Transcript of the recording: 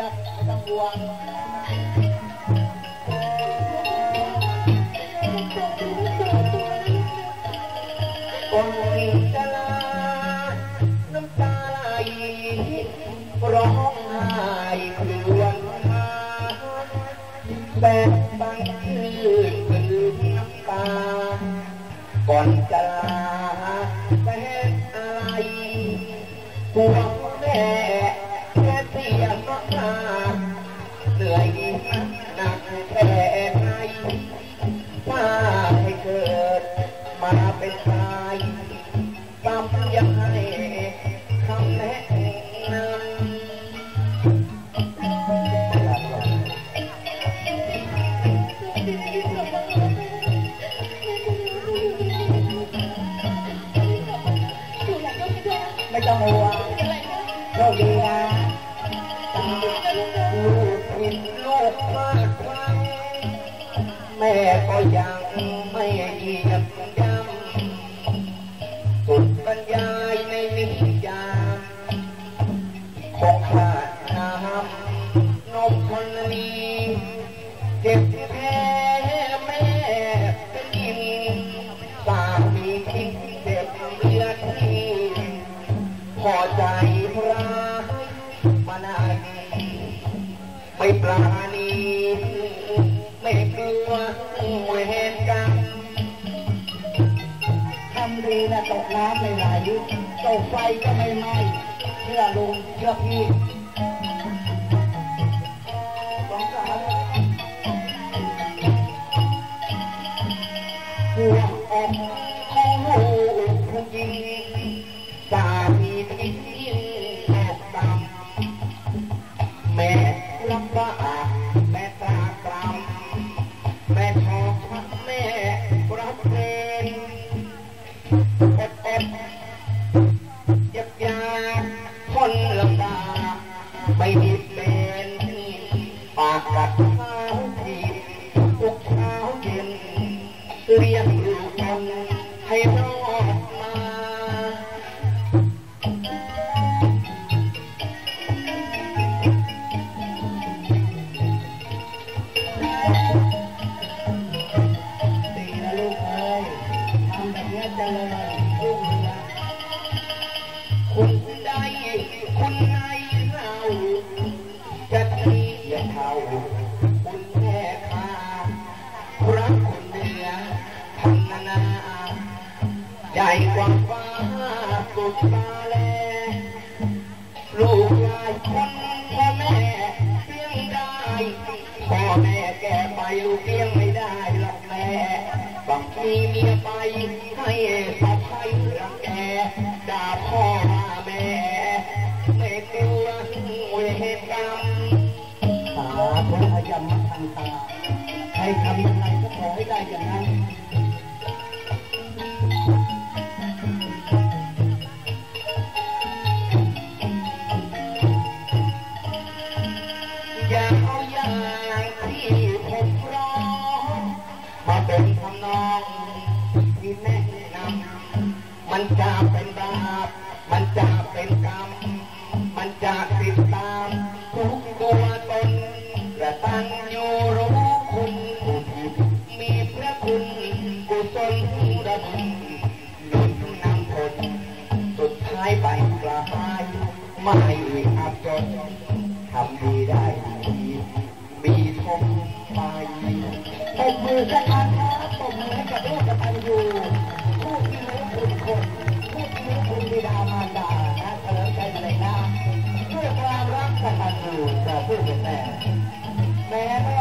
ไม่อนจะลาน้ำตาไหลร้องไห้ครวญมาแบบบางคืนคืนน้ำตาก่อนจะลาเป็นอะไรห่ว ต้องห่วงโชคดีนะลูกผิดลูกพลาดพลั้งแม่ก็ยังไม่เหยียบย่ำสุดบรรยายในนิยามคงขาด ไม่ปราณีไม่กลัวเหตุการณ์ทำดีนะตกน้ำไม่ไหลตกไฟก็ไม่ไหม้เชื่อลุงเชื่อพี่ แม่ตากรำแม่ทอพักแม่รับเพลงอดอดเจ็บยาคนลำบากไม่ดิบเป็นปากกัดข้าวทีทุกเช้าเย็นเรียก คุณในเราจะเทียบเท่าคุณแม่ข้ารักคุณเหนือพันนาใหญ่กว่าฟ้าสุดตาแลลูกหลายคนพ่อแม่เลี้ยงได้พ่อแม่แก่ไปลูกเลี้ยงไม่ได้หรอกแม่ต้องมีเมียไปให้สะพ้ายรังแกด่าพ่อว่าแม่ สาธุอายัมมาทันตาใครทำยังไงก็ขอให้ได้อย่างนั้นอย่าเอาอย่างที่ผมร้องมาเป็นทำนองที่แนะนำมันจะเป็นบาปมันจะเป็นกรรม กระตันอยู่รู้คุณ มีพระคุณกุศลระบุหนุนนำคนสุดท้ายไปกลายไม่อับจนทำดีได้ดีมีทงไปตบมือกันนะครับตบมือให้กับลูกกตัญญูผู้ที่รู้คุณคนผู้ที่รู้คุณบิดามารดานะเฉลิมใจเลยนะด้วยความรักกตัญญูต่อผู้เป็นแม่ Man.